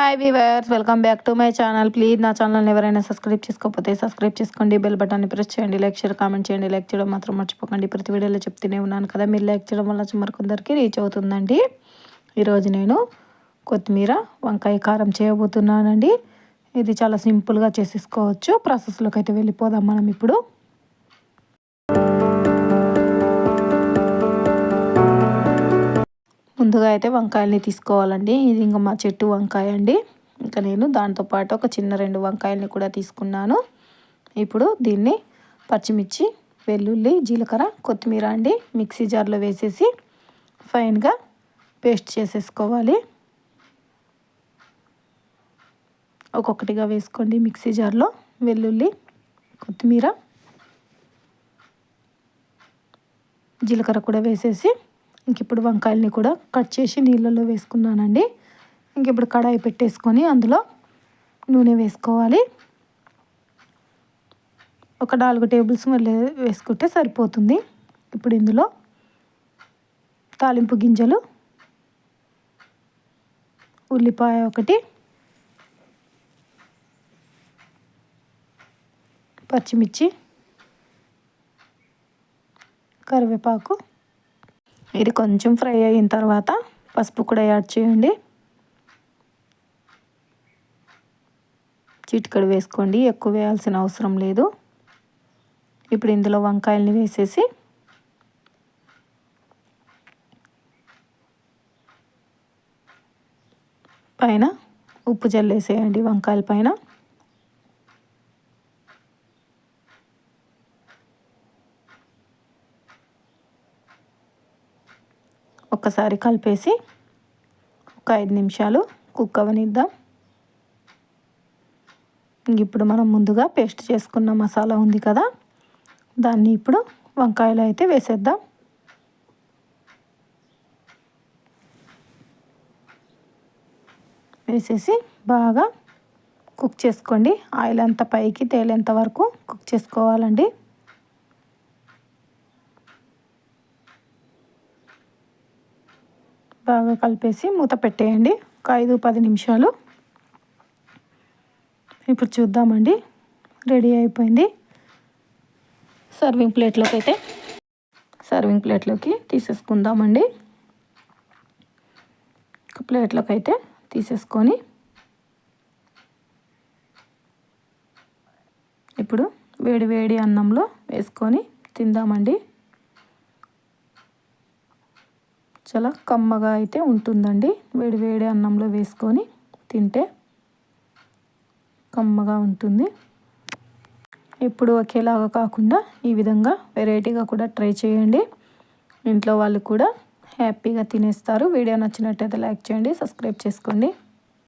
Hi viewers welcome back to my channel please నా ఛానల్ని ఎవరైనా సబ్స్క్రైబ్ చేసుకోకపోతే సబ్స్క్రైబ్ చేసుకోండి. బెల్ బటన్ని ప్రెస్ చేయండి. లైక్ షేర్ కామెంట్ చేయండి. లైక్ చేయడం మాత్రం మర్చిపోకండి. ప్రతి వీడియోలో చెప్తూనే ఉన్నాను కదా. మీరు లైక్ చేయడం వల్ల మరికొందరికి రీచ్ అవుతుందండి. ఈరోజు నేను కొత్తిమీర వంకాయ కారం చేయబోతున్నానండి. ఇది చాలా సింపుల్గా చేసేసుకోవచ్చు. ప్రాసెస్లోకి అయితే వెళ్ళిపోదాం మనం ఇప్పుడు. ముందుగా అయితే వంకాయల్ని తీసుకోవాలండి. ఇది ఇంకా మా చెట్టు వంకాయ అండి. ఇంకా నేను దాంతోపాటు ఒక చిన్న రెండు వంకాయల్ని కూడా తీసుకున్నాను. ఇప్పుడు దీన్ని పచ్చిమిర్చి వెల్లుల్లి జీలకర్ర కొత్తిమీర అండి మిక్సీ జార్లో వేసేసి ఫైన్గా పేస్ట్ చేసేసుకోవాలి. ఒక్కొక్కటిగా వేసుకోండి మిక్సీ జార్లో. వెల్లుల్లి కొత్తిమీర జీలకర్ర కూడా వేసేసి ఇంక ఇప్పుడు వంకాయలని కూడా కట్ చేసి నీళ్ళలో వేసుకున్నానండి. ఇంక ఇప్పుడు కడాయి పెట్టేసుకొని అందులో నూనె వేసుకోవాలి. ఒక నాలుగు టేబుల్ స్పూన్లు వేసుకుంటే సరిపోతుంది. ఇప్పుడు ఇందులో తాలింపు గింజలు ఉల్లిపాయ ఒకటి పచ్చిమిర్చి కరివేపాకు ఇది కొంచెం ఫ్రై అయిన తర్వాత పసుపు కూడా యాడ్ చేయండి. చిటికడు వేసుకోండి ఎక్కువ వేయాల్సిన అవసరం లేదు. ఇప్పుడు ఇందులో వంకాయల్ని వేసేసి పైన ఉప్పు జల్లేసేయండి వంకాయల పైన. ఒక్కసారి కలిపేసి ఒక ఐదు నిమిషాలు కుక్ అవనిద్దాం. ఇప్పుడు మనం ముందుగా పేస్ట్ చేసుకున్న మసాలా ఉంది కదా దాన్ని ఇప్పుడు వంకాయలు అయితే వేసేద్దాం. వేసేసి బాగా కుక్ చేసుకోండి. ఆయిల్ అంతా పైకి తేలేంత వరకు కుక్ చేసుకోవాలండి. బాగా కలిపేసి మూత పెట్టేయండి. ఒక ఐదు పది నిమిషాలు. ఇప్పుడు చూద్దామండి. రెడీ అయిపోయింది. సర్వింగ్ ప్లేట్లోకి అయితే సర్వింగ్ ప్లేట్లోకి తీసేసుకుందామండి. ఒక ప్లేట్లోకి అయితే తీసేసుకొని ఇప్పుడు వేడి వేడి అన్నంలో వేసుకొని తిందామండి. చాలా కమ్మగా అయితే ఉంటుందండి. వేడి వేడి అన్నంలో వేసుకొని తింటే కమ్మగా ఉంటుంది. ఎప్పుడు ఒకేలాగా కాకుండా ఈ విధంగా వెరైటీగా కూడా ట్రై చేయండి. ఇంట్లో వాళ్ళు కూడా హ్యాపీగా తినేస్తారు. వీడియో నచ్చినట్టయితే లైక్ చేయండి సబ్స్క్రైబ్ చేసుకోండి.